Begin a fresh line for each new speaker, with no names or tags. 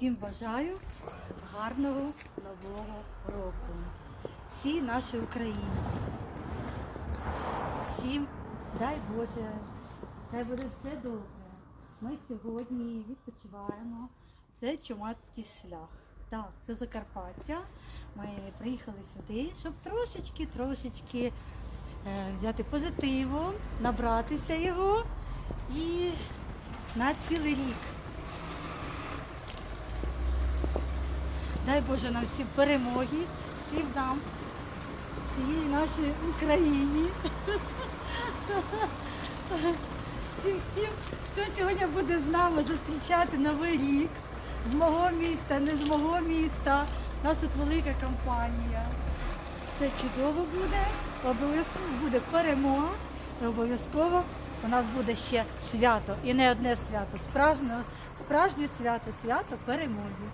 Всім бажаю гарного нового року. Всій нашій Україні. Всім дай Боже, хай буде все добре. Ми сьогодні відпочиваємо. Це чумацький шлях. Так, це Закарпаття. Ми приїхали сюди, щоб трошечки, трошечки е, взяти позитиву, набратися його і на цілий рік. Дай Боже нам всім перемоги, всім нам, всієї нашій Україні. Всім всім, хто сьогодні буде з нами зустрічати Новий рік з мого міста, не з мого міста. У нас тут велика компанія. Все чудово буде, обов'язково буде перемога, і обов'язково у нас буде ще свято. І не одне свято, справжнє, справжнє свято, свято перемоги.